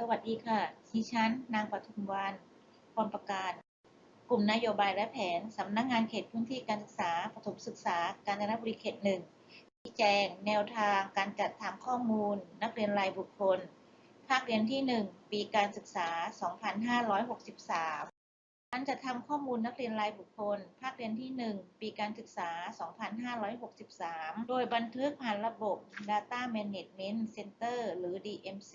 สวัสดีค่ะดิฉัน นางปทุมวานพรประการ กลุ่มนโยบายและแผน สำนักงานเขตพื้นที่การศึกษาประถมศึกษา กาญจนบุรีเขตหนึ่งชี้แจง แนวทางการจัดทำข้อมูล นักเรียนรายบุคคล ภาคเรียนที่ 1 ปีการศึกษา 2563การจัดทำข้อมูลนักเรียนรายบุคคล ภาคเรียนที่ 1 ปีการศึกษา 2563 โดยบันทึกผ่านระบบ Data Management Center หรือ DMC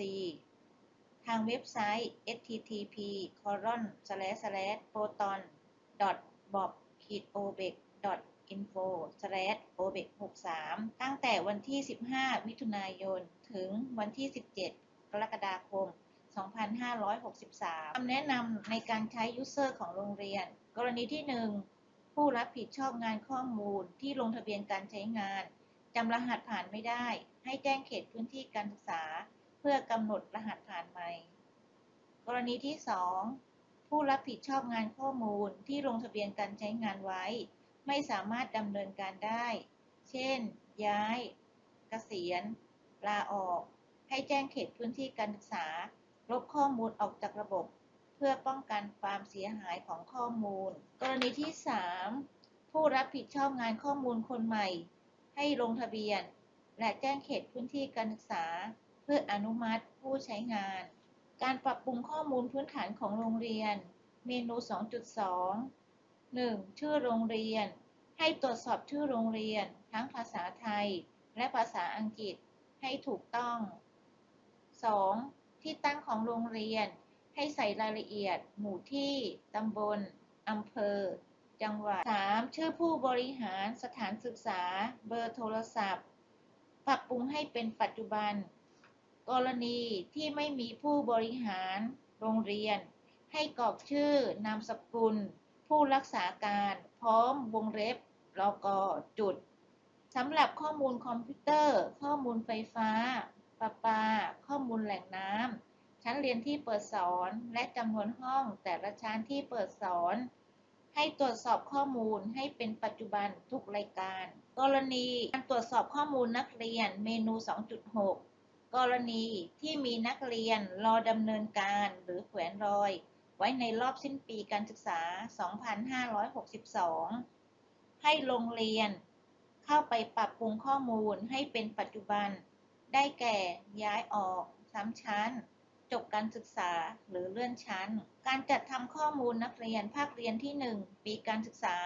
ทางเว็บไซต์ http proton bob obec info obec 63ตั้งแต่วันที่ 15 มิถุนายน ถึงวันที่ 17 กรกฎาคม 2563คำแนะนำในการใช้ User ของโรงเรียน กรณีที่ 1 ผู้รับผิดชอบงานข้อมูลที่ลงทะเบียนการใช้งานจำรหัสผ่านไม่ได้ ให้แจ้งเขตพื้นที่การศึกษา พื่อกำหนดรหัสผ่านใหม่ กรณีที่ 2 ผู้รับผิดชอบงานข้อมูลที่ลงทะเบียนการใช้งานไว้ ไม่สามารถดำเนินการได้ เช่น ย้าย เกษียณ ลาออก ให้แจ้งเขตพื้นที่การศึกษา ลบข้อมูลออกจากระบบ เพื่อป้องกันความเสียหายของข้อมูล กรณีที่ 3 ผู้รับผิดชอบงานข้อมูลคนใหม่ ให้ลงทะเบียน และแจ้งเขตพื้นที่การศึกษา เพื่ออนุมัติผู้ใช้งาน การปรับปรุงข้อมูลพื้นฐานของโรงเรียน เมนู 2.2 1. ชื่อโรงเรียน ให้ตรวจสอบชื่อโรงเรียน ทั้งภาษาไทย และภาษาอังกฤษให้ถูกต้อง 2. ที่ตั้งของโรงเรียน ให้ใส่รายละเอียด หมู่ที่ ตำบล อำเภอ จังหวัด 3. ชื่อผู้บริหารสถานศึกษา เบอร์โทรศัพท์ ปรับปรุงให้เป็นปัจจุบัน กรณีที่ไม่มีผู้บริหารโรงเรียน ให้กรอกชื่อนามสกุล ผู้รักษาการพร้อมวงเล็บรกจุดสำหรับข้อมูลคอมพิวเตอร์ ข้อมูลไฟฟ้าประปา ข้อมูลแหล่งน้ำชั้นเรียนที่เปิดสอนและจำนวนห้องแต่ละชั้นที่เปิดสอน ให้ตรวจสอบข้อมูลให้เป็นปัจจุบันทุกรายการ กรณีการตรวจสอบข้อมูลนักเรียนเมนู 2.6 กรณีที่มีนักเรียนรอดำเนินการหรือแขวนรอย ไว้ในรอบสิ้นปีการศึกษา 2562 ให้โรงเรียน เข้าไปปรับปรุงข้อมูลให้เป็นปัจจุบัน ได้แก่ย้ายออกซ้ำชั้น จบการศึกษาหรือเลื่อนชั้น การจัดทำข้อมูลนักเรียนภาคเรียนที่ 1 ปีการศึกษา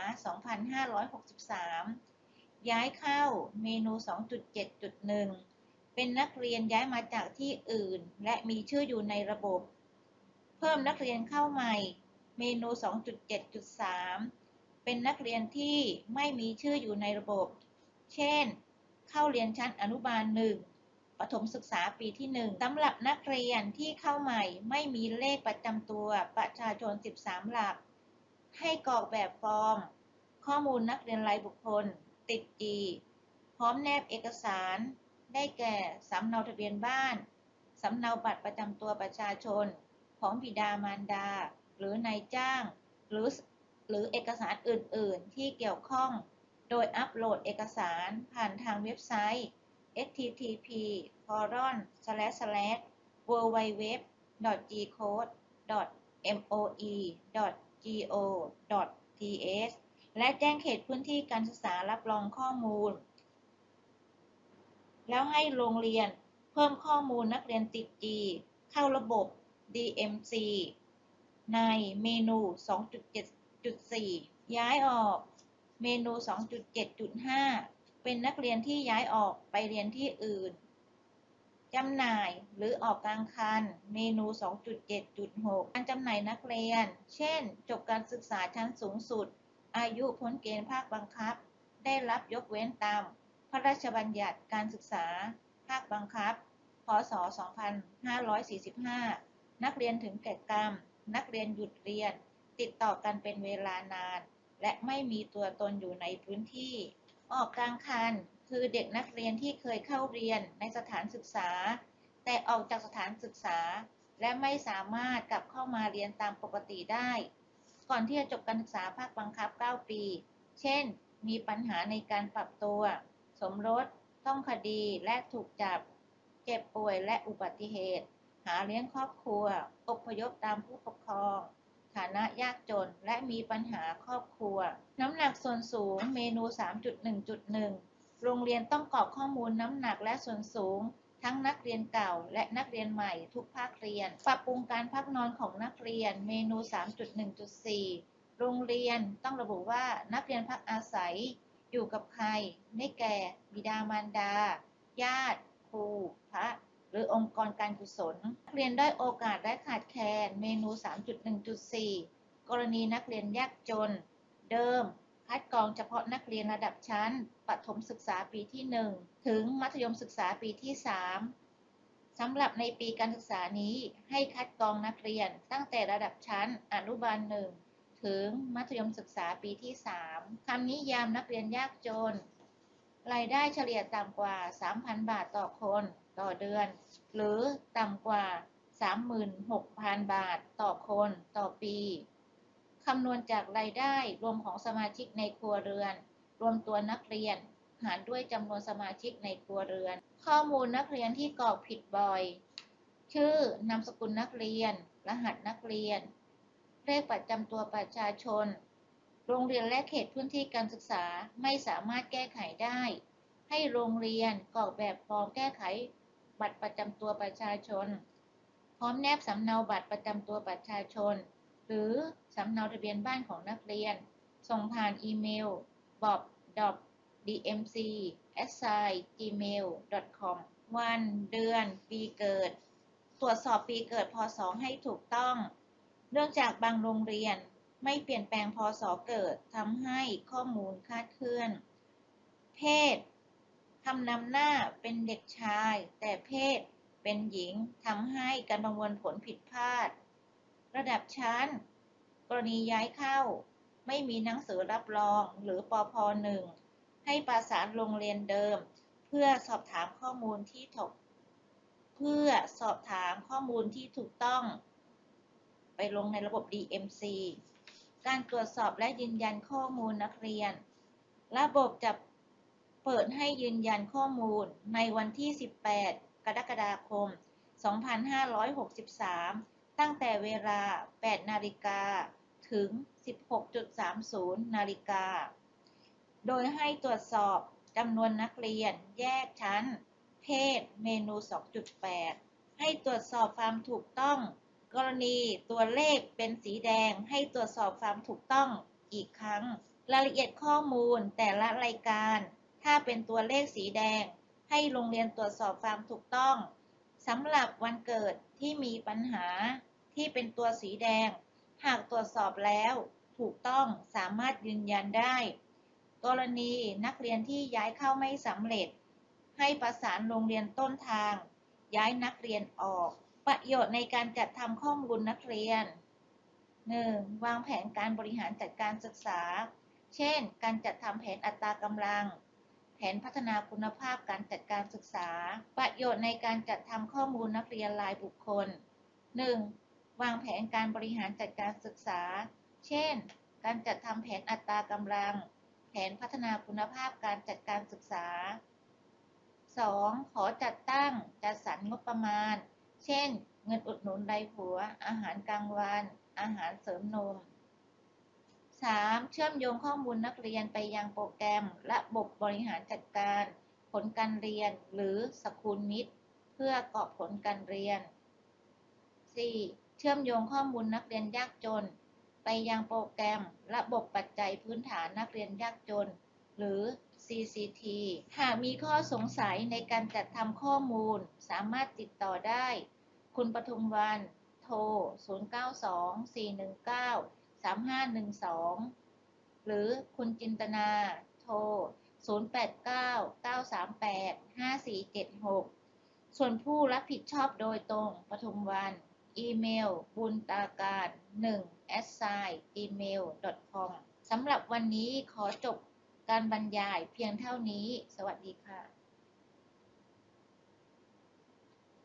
2563 ย้ายเข้าเมนู 2.7.1 เป็นนักเรียนย้ายมาจากที่อื่น และมีชื่ออยู่ในระบบ เพิ่มนักเรียนเข้าใหม่ เมนู 2.7.3 เป็นนักเรียนที่ไม่มีชื่ออยู่ในระบบ เช่น เข้าเรียนชั้นอนุบาล1ประถมศึกษาปีที่ 1สำหรับนักเรียนที่เข้าใหม่ไม่มีเลขประจำตัวประชาชน 13 หลัก ให้กรอกแบบฟอร์ม ข้อมูลนักเรียนรายบุคคล ติด G พร้อมแนบเอกสาร ได้แก่สำเนาทะเบียนบ้านสำเนาบัตรประจำตัวประชาชน ของบิดามารดา หรือนายจ้าง หรือหรือเอกสารอื่น ๆ ที่เกี่ยวข้อง โดยอัปโหลดเอกสารผ่านทางเว็บไซต์ http www.gcode.moe.go.th และแจ้งเขตพื้นที่การศึกษารับรองข้อมูล แล้วให้โรงเรียนเพิ่มข้อมูลนักเรียนติด G เข้าระบบ DMC ในเมนู 2.7.4 ย้ายออก เมนู 2.7.5 เป็นนักเรียนที่ย้ายออกไปเรียนที่อื่น จำหน่ายหรือออกกลางคัน เมนู 2.7.6 การจำหน่ายนักเรียน เช่น จบการศึกษาชั้นสูงสุด อายุพ้นเกณฑ์ภาคบังคับ ได้รับยกเว้นตาม พระราชบัญญัติการศึกษา ภาคบังคับ พศ 2545 นักเรียนถึงแก่กรรม นักเรียนหยุดเรียน ติดต่อกันเป็นเวลานาน และไม่มีตัวตนอยู่ในพื้นที่ ออกกลางคัน คือเด็กนักเรียนที่เคยเข้าเรียนในสถานศึกษา แต่ออกจากสถานศึกษา และไม่สามารถกลับเข้ามาเรียนตามปกติได้ ก่อนที่จะจบการศึกษาภาคบังคับ 9 ปี เช่น มีปัญหาในการปรับตัว สมรส ต้องคดีและถูกจับ เจ็บป่วยและอุบัติเหตุ หาเลี้ยงครอบครัว อพยพตามผู้ปกครอง ฐานะยากจนและมีปัญหาครอบครัว น้ำหนักส่วนสูง เมนู 3.1.1 โรงเรียนต้องกรอกข้อมูลน้ำหนักและส่วนสูง ทั้งนักเรียนเก่าและนักเรียนใหม่ทุกภาคเรียน ปรับปรุงการพักนอนของนักเรียน เมนู 3.1.4 โรงเรียนต้องระบุว่านักเรียนพักอาศัย อยู่กับใคร ได้แก่ บิดามารดา ญาติ ครู พระ หรือองค์กรการกุศล นักเรียนได้อยโอกาสและขาดแคลน เมนู 3.1.4 กรณีนักเรียนยากจน เดิม คัดกรองเฉพาะนักเรียนระดับชั้น ประถมศึกษาปีที่ 1 ถึงมัธยมศึกษาปีที่ 3 สำหรับในปีการศึกษานี้ ให้คัดกรองนักเรียนตั้งแต่ระดับชั้นอนุบาล1 ถึงมัธยมศึกษาปีที่ 3 คำนิยามนักเรียนยากจน รายได้เฉลี่ยต่ำกว่า 3,000 บาทต่อคนต่อเดือน หรือต่ำกว่า 36,000 บาทต่อคนต่อปี คำนวณจากรายได้รวมของสมาชิกในครัวเรือน รวมตัวนักเรียน หารด้วยจำนวนสมาชิกในครัวเรือน ข้อมูลนักเรียนที่กรอกผิดบ่อย ชื่อนามสกุลนักเรียน รหัสนักเรียน เลขประจำตัวประชาชน โรงเรียนและเขตพื้นที่การศึกษาไม่สามารถแก้ไขได้ ให้โรงเรียนกรอกแบบฟอร์มแก้ไข บัตรประจำตัวประชาชน พร้อมแนบสำเนาบัตรประจำตัวประชาชน หรือสำเนาทะเบียนบ้านของนักเรียน ส่งผ่านอีเมล bob.dmc.si@gmail.com วัน เดือน ปีเกิด ตรวจสอบปีเกิดพศให้ถูกต้อง เนื่องจากบางโรงเรียนไม่เปลี่ยนแปลงพศเกิดทำให้ข้อมูลคลาดเคลื่อน เพศคำนำหน้าเป็นเด็กชาย แต่เพศเป็นหญิงทำให้การประมวลผลผิดพลาด ระดับชั้น กรณีย้ายเข้า ไม่มีหนังสือรับรองหรือปพหนึ่งให้ประสานโรงเรียนเดิม เพื่อสอบถามข้อมูลที่ถูกเพื่อสอบถามข้อมูลที่ถูกต้อง ไปลงในระบบ DMC การตรวจสอบและยืนยันข้อมูลนักเรียน ระบบจะเปิดให้ยืนยันข้อมูลในวันที่ 18 กรกฎาคม 2563 ตั้งแต่เวลา 8 นาฬิกา ถึง 16.30 นาฬิกา โดยให้ตรวจสอบจำนวนนักเรียน แยกชั้น เพศ เมนู 2.8 ให้ตรวจสอบความถูกต้อง กรณีตัวเลขเป็นสีแดงให้ตรวจสอบความถูกต้องอีกครั้ง รายละเอียดข้อมูลแต่ละรายการ ถ้าเป็นตัวเลขสีแดง ให้โรงเรียนตรวจสอบความถูกต้องสำหรับวันเกิดที่มีปัญหาที่เป็นตัวสีแดง หากตรวจสอบแล้วถูกต้องสามารถยืนยันได้ กรณีนักเรียนที่ย้ายเข้าไม่สำเร็จ ให้ประสานโรงเรียนต้นทาง ย้ายนักเรียนออก ประโยชน์ในการจัดทำข้อมูลนักเรียน 1. วางแผนการบริหารจัดการศึกษา เช่น การจัดทำแผนอัตรากำลัง แผนพัฒนาคุณภาพการจัดการศึกษา ประโยชน์ในการจัดทำข้อมูลนักเรียนรายบุคคล 1. วางแผนการบริหารจัดการศึกษา เช่น การจัดทำแผนอัตรากำลัง แผนพัฒนาคุณภาพการจัดการศึกษา 2. ขอจัดตั้ง จัดสรรงบประมาณ เช่น เงินอุดหนุนรายหัว อาหารกลางวัน อาหารเสริมนม 3. เชื่อมโยงข้อมูลนักเรียนไปยังโปรแกรมระบบบริหารจัดการ ผลการเรียนหรือสคูลมิตร เพื่อกรอบผลการเรียน 4. เชื่อมโยงข้อมูลนักเรียนยากจน ไปยังโปรแกรม ระบบปัจจัยพื้นฐานนักเรียนยากจน หรือ CCT หากมีข้อสงสัยในการจัดทำข้อมูล สามารถติดต่อได้ คุณปทุมวันโทร 0924193512 หรือคุณจินตนาโทร 0899385476 ส่วนผู้รับผิดชอบโดยตรงปทุมวัน อีเมล บุญตาการ1 s i gmail com สำหรับวันนี้ขอจบการบรรยายเพียงเท่านี้ สวัสดีค่ะ